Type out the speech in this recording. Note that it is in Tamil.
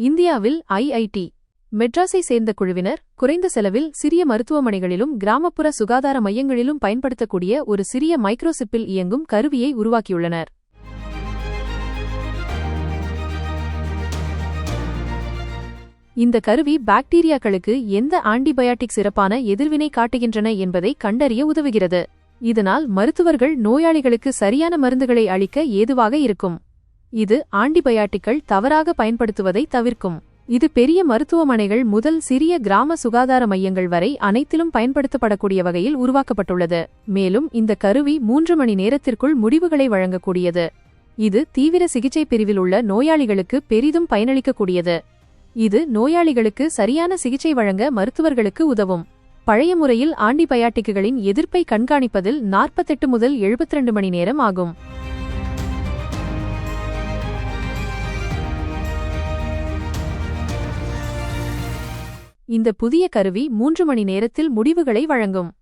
இந்தியாவில் ஐஐடி மெட்ராஸை சேர்ந்த குழுவினர் குறைந்த செலவில் சிறிய மருத்துவமனைகளிலும் கிராமப்புற சுகாதார மையங்களிலும் பயன்படுத்தக்கூடிய ஒரு சிறிய மைக்ரோசிப்பில் இயங்கும் கருவியை உருவாக்கியுள்ளனர். இந்த கருவி பாக்டீரியாக்களுக்கு எந்த ஆன்டிபயாட்டிக் சிறப்பான எதிர்வினை காட்டுகின்றன என்பதை கண்டறிய உதவுகிறது. இதனால் மருத்துவர்கள் நோயாளிகளுக்கு சரியான மருந்துகளை அளிக்க ஏதுவாக இருக்கும். இது ஆண்டிபயாட்டிக்கள் தவறாக பயன்படுத்துவதை தவிர்க்கும். இது பெரிய மருத்துவமனைகள் முதல் சிறிய கிராம சுகாதார மையங்கள் வரை அனைத்திலும் பயன்படுத்தப்படக்கூடிய வகையில் உருவாக்கப்பட்டுள்ளது. மேலும் இந்த கருவி மூன்று மணி நேரத்திற்குள் முடிவுகளை வழங்கக்கூடியது. இது தீவிர சிகிச்சை பிரிவில் உள்ள நோயாளிகளுக்கு பெரிதும் பயனளிக்கக்கூடியது. இது நோயாளிகளுக்கு சரியான சிகிச்சை வழங்க மருத்துவர்களுக்கு உதவும். பழைய முறையில் ஆண்டிபயாட்டிக்குகளின் எதிர்ப்பை கண்காணிப்பதில் நாற்பத்தெட்டு முதல் 72 மணி நேரம் ஆகும். இந்த புதிய கருவி மூன்று மணி நேரத்தில் முடிவுகளை வழங்கும்.